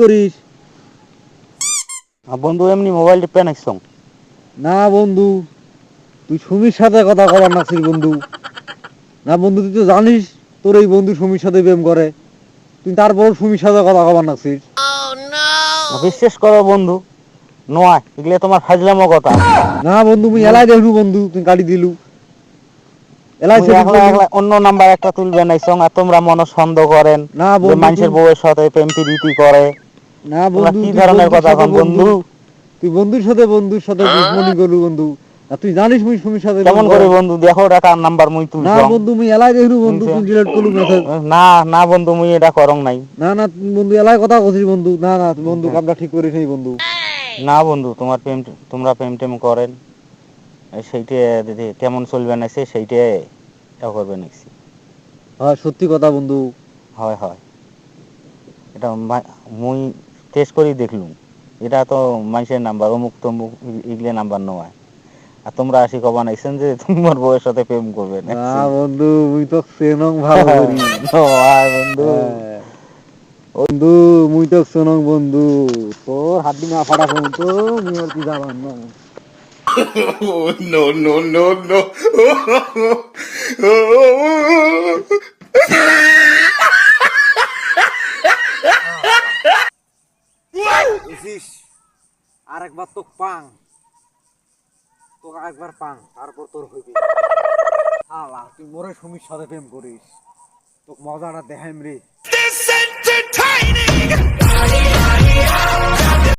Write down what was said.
করিস? আর বন্ধু এমনি মোবাইল টিপে নাকছ না বন্ধু তুই সুমির সাথে কথা কবার বন্ধু। না বন্ধু তুই তো জানিস তোর এই বন্ধু সুমির সাথে প্রেম করে। তুই তারপর সুমির সাথে কথা কবার নাছিস। বিশ্বাস করো বন্ধু নয় এগুলো তোমার ফাজলামো কথা। না বন্ধু মুই এলাই দেখলু বন্ধু তুই গাড়ি দিলু। এলাই অন্য নাম্বার একটা তুলবে নাইছ আর তোমরা মনে সন্দেহ করেন না মানুষের বউয়ের সাথে প্রেম প্রীতি করে। না তোমরা বন্ধু কি ধরনের কথা বন্ধু? তুই বন্ধুর সাথে বন্ধুর সাথে দুশ্মনী করলু বন্ধু। আর তুই জানিস মুই সুমির সাথে কেমন প্রেম করে বন্ধু? দেখো এটা কার নাম্বার মুই না বন্ধু মুই এলাই দেখলু বন্ধু তুই ডিলেট করলু মেসেজ না না বন্ধু মুই এটা করং নাই। না না বন্ধু এলাই কথা কছিস বন্ধু। না না বন্ধু কামটা ঠিক করিস নাই বন্ধু। না বন্ধু তোমার প্রেম তোমরা প্রেম টেম করেন। সেইটা দিদি কেমন চলবে না সে সেইটা এটা করবে নাকি হ্যাঁ সত্যি কথা বন্ধু। হয় হয়। এটা মুই টেস্ট করি দেখলুম। এটা তো মানুষের নাম্বার অমুক তমুক ইগলে নাম্বার নয়। আর তোমরা আসি কবা নাইছেন যে তোমার বউয়ের সাথে প্রেম করবে না? বন্ধু মুই তো চেনং ভালো করি। বন্ধু। হ্যাঁ। বন্ধু মুই তো চেনং বন্ধু। তোর হাড্ডি না ফাটা পর্যন্ত মুই আর কি যাবার না no, no, no, no. বুঝিস? আর একবার তো পাং। তোর একবার পাং, তারপর তোর হইবে। আলা তুই মোরে সুমির সাথে প্রেম করিস। তোকে মজাটা দেখাইম রে।